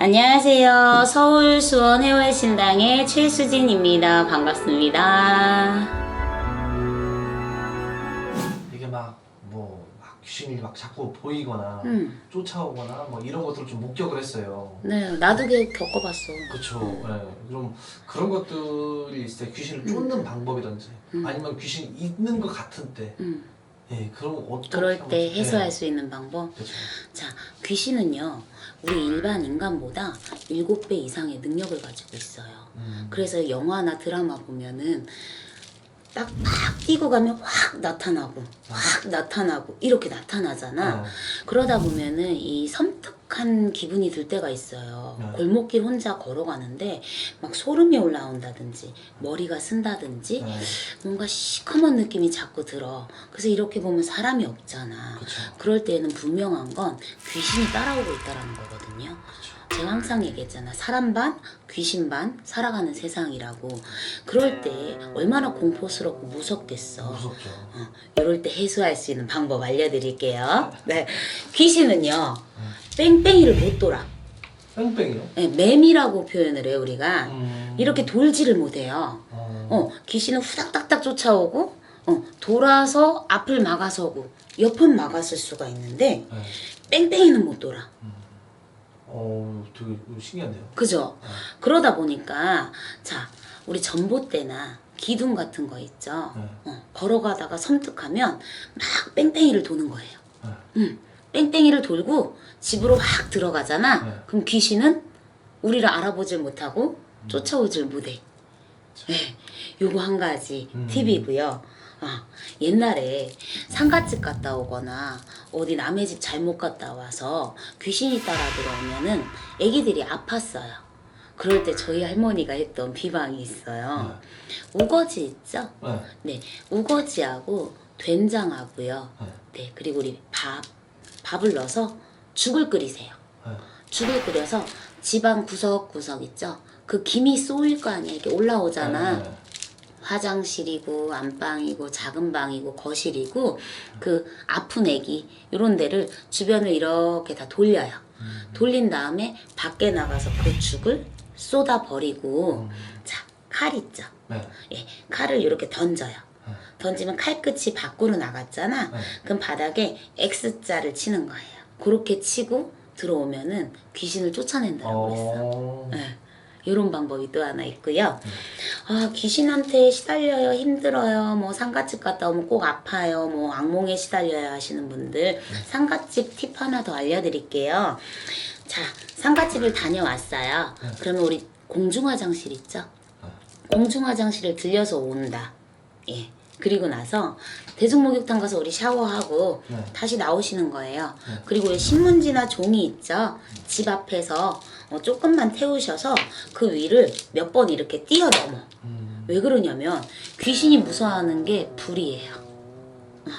안녕하세요. 서울 수원 해월 신당의 최수진입니다. 반갑습니다. 이게 막 뭐 막 귀신이 막 자꾸 보이거나 음, 쫓아오거나 뭐 이런 것들을 좀 목격을 했어요. 네, 나도 그 겪어봤어. 그렇죠. 예. 그럼 그런 것들이 있을 때 귀신을 쫓는 방법이든지 음. 아니면 귀신이 있는 것 같은 때, 음, 예, 그럼 어떻게 그럴 하면 때 좋- 해소할 예. 수 있는 방법. 그렇죠. 자, 귀신은요, 우리 일반 인간보다 7배 이상의 능력을 가지고 있어요. 음. 그래서 영화나 드라마 보면은 딱팍 뛰고 가면 확 나타나고 확 나타나고 이렇게 나타나잖아. 어. 그러다 보면은 이 섬뜩 한 기분이 들 때가 있어요. 네. 골목길 혼자 걸어가는데 막 소름이 올라온다든지 머리가 쓴다든지 네. 뭔가 시커먼 느낌이 자꾸 들어. 그래서 이렇게 보면 사람이 없잖아. 그렇죠. 그럴 때는 분명한 건 귀신이 따라오고 있다라는 거거든요. 그렇죠. 제가 항상 얘기했잖아. 사람 반, 귀신 반, 살아가는 세상이라고. 그럴 때 얼마나 공포스럽고 무섭겠어. 무섭죠. 어, 이럴 때 해소할 수 있는 방법 알려드릴게요. 네. 귀신은요, 뺑뺑이를 못 돌아. 뺑뺑이요? 네, 매미라고 표현을 해요, 우리가. 음. 이렇게 돌지를 못해요. 어. 어, 귀신은 후닥닥닥 쫓아오고, 어, 돌아서 앞을 막아서고, 옆은 막았을 수가 있는데, 네. 뺑뺑이는 못 돌아. 어, 되게 신기한데요. 그죠? 네. 그러다 보니까, 자, 우리 전봇대나 기둥 같은 거 있죠? 네. 어, 걸어가다가 섬뜩하면 막 뺑뺑이를 도는 거예요. 네. 응. 뺑뺑이를 돌고 집으로 확 들어가잖아. 네. 그럼 귀신은 우리를 알아보질 못하고 쫓아오질 못해. 네. 요거 한 가지 음. 팁이고요. 아, 옛날에 상가집 갔다 오거나 어디 남의 집 잘못 갔다 와서 귀신이 따라 들어오면은 애기들이 아팠어요. 그럴 때 저희 할머니가 했던 비방이 있어요. 우거지 있죠? 네. 네, 우거지하고 된장하고요. 네. 네, 그리고 우리 밥, 밥을 넣어서 죽을 끓이세요. 네. 죽을 끓여서 집안 구석구석 있죠? 그 김이 쏠릴 거 아니야. 이렇게 올라오잖아. 네. 화장실이고 안방이고 작은 방이고 거실이고 그 아픈 애기 이런 데를 주변을 이렇게 다 돌려요. 돌린 다음에 밖에 나가서 그 죽을 쏟아 버리고 자칼 있죠. 네. 예, 칼을 이렇게 던져요. 네. 던지면 칼끝이 밖으로 나갔잖아. 네. 그럼 바닥에 X자를 치는 거예요. 그렇게 치고 들어오면은 귀신을 쫓아낸다고 했어. 어. 네. 이런 방법이 또 하나 있고요. 아, 귀신한테 시달려요, 힘들어요, 뭐 상가집 갔다 오면 꼭 아파요, 뭐 악몽에 시달려야 하시는 분들 상가집 팁 하나 더 알려드릴게요. 자, 상가집을 다녀왔어요. 그러면 우리 공중화장실 있죠? 공중화장실을 들려서 온다. 예. 그리고 나서 대중목욕탕 가서 우리 샤워하고 네. 다시 나오시는 거예요. 네. 그리고 왜 신문지나 종이 있죠? 집 앞에서 어, 조금만 태우셔서 그 위를 몇 번 이렇게 뛰어넘어. 음. 왜 그러냐면 귀신이 무서워하는 게 불이에요. 어,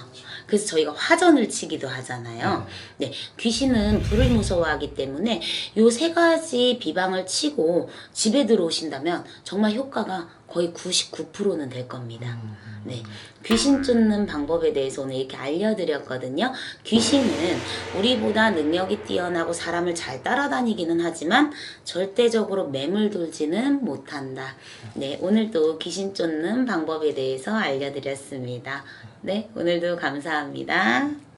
그래서 저희가 화전을 치기도 하잖아요. 네, 귀신은 불을 무서워하기 때문에 요 세 가지 비방을 치고 집에 들어오신다면 정말 효과가 거의 99%는 될 겁니다. 네, 귀신 쫓는 방법에 대해서 오늘 이렇게 알려드렸거든요. 귀신은 우리보다 능력이 뛰어나고 사람을 잘 따라다니기는 하지만 절대적으로 매물 돌지는 못한다. 네, 오늘도 귀신 쫓는 방법에 대해서 알려드렸습니다. 네, 오늘도 감사합니다.